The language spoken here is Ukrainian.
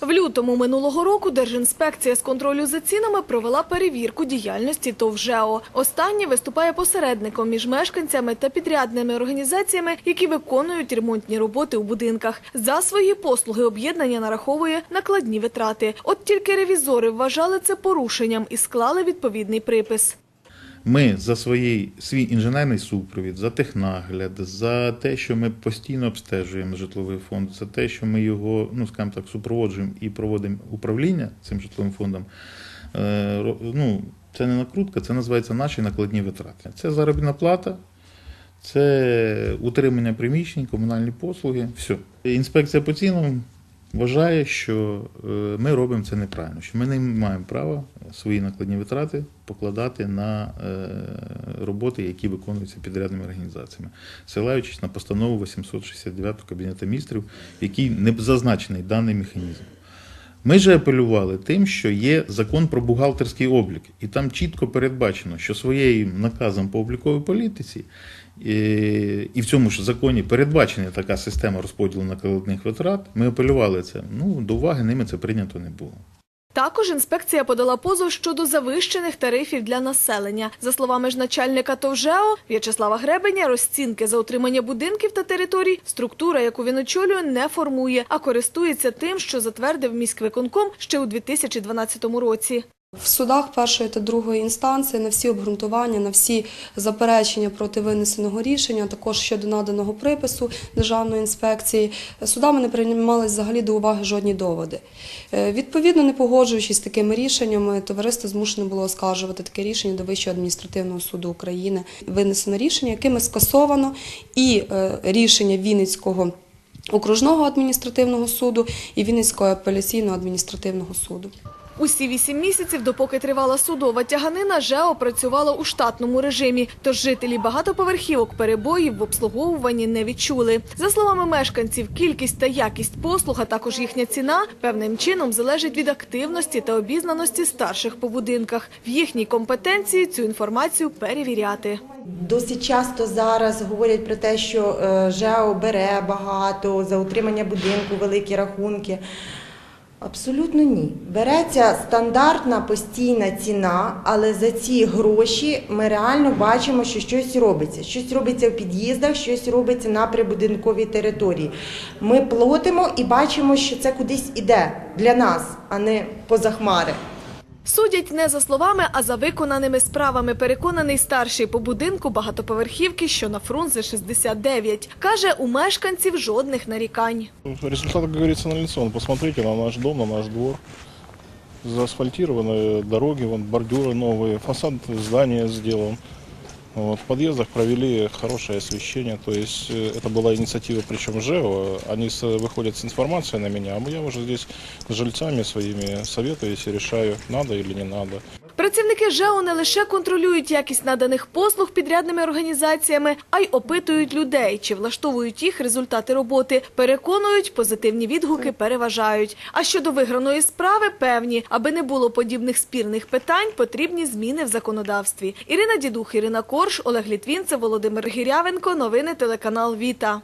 В лютому минулого року Держінспекція з контролю за цінами провела перевірку діяльності ТОВ ЖЕО. Останнє виступає посередником між мешканцями та підрядними організаціями, які виконують ремонтні роботи у будинках. За свої послуги об'єднання нараховує накладні витрати. От тільки ревізори вважали це порушенням і склали відповідний припис. Ми за свій, свій інженерний супровід, за технагляд, за те, що ми постійно обстежуємо житловий фонд, за те, що ми його, ну скажімо так, супроводжуємо і проводимо управління цим житловим фондом. е, Ну, це не накрутка, це називається наші накладні витрати. Це заробітна плата, це утримання приміщень, комунальні послуги. Все. Інспекція по цінам вважає, що е, ми робимо це неправильно, що ми не маємо права свої накладні витрати покладати на е, роботи, які виконуються підрядними організаціями, ссилаючись на постанову 869 Кабінету міністрів, в якій не зазначений даний механізм. Ми же апелювали тим, що є закон про бухгалтерський облік, і там чітко передбачено, що своєю наказом по обліковій політиці і в цьому ж законі передбачена така система розподілу накладних витрат. Ми апелювали це. Ну до уваги ними це прийнято не було. Також інспекція подала позов щодо завищених тарифів для населення. За словами ж начальника ТОВ ЖЕО В'ячеслава Гребеня, розцінки за утримання будинків та територій структура, яку він очолює, не формує, а користується тим, що затвердив міськвиконком ще у 2012 році. В судах першої та другої інстанції на всі обґрунтування, на всі заперечення проти винесеного рішення, також щодо наданого припису Державної інспекції, судами не приймались взагалі до уваги жодні доводи. Е, Відповідно, не погоджуючись з такими рішеннями, товариство змушено було оскаржувати таке рішення до Вищого адміністративного суду України. Винесено рішення, якими скасовано і е, рішення Вінницького окружного адміністративного суду і Вінницького апеляційного адміністративного суду. Усі вісім місяців, допоки тривала судова тяганина, ЖЕО працювало у штатному режимі, тож жителі багатоповерхівок перебоїв в обслуговуванні не відчули. За словами мешканців, кількість та якість послуг, а також їхня ціна певним чином залежить від активності та обізнаності старших по будинках. В їхній компетенції цю інформацію перевіряти. Досить часто зараз говорять про те, що е, ЖЕО бере багато за утримання будинку, великі рахунки. Абсолютно ні. Береться стандартна постійна ціна, але за ці гроші ми реально бачимо, що щось робиться. Щось робиться в під'їздах, щось робиться на прибудинковій території. Ми платимо і бачимо, що це кудись іде для нас, а не поза хмари. Судять не за словами, а за виконаними справами. Переконаний старший по будинку багатоповерхівки, що на Фрунзе 69. Каже, у мешканців жодних нарікань. Результат, как говорится, налицо. Вон, Посмотрите на наш дом, на наш двор. Заасфальтированы дороги, вон, бордюры новые, фасад здания сделан. Вот, в подъездах провели хорошее освещение, то есть э, это была инициатива, причем ЖЭО, они с- выходят с информацией на меня, а я уже здесь с жильцами своими советуюсь и решаю, надо или не надо. Працівники ЖЕО не лише контролюють якість наданих послуг підрядними організаціями, а й опитують людей, чи влаштовують їх результати роботи. Переконують, позитивні відгуки переважають. А щодо виграної справи, певні, аби не було подібних спірних питань, потрібні зміни в законодавстві. Ірина Дідух, Ірина Корж, Олег Літвінцев, Володимир Гірявенко. Новини телеканал Віта.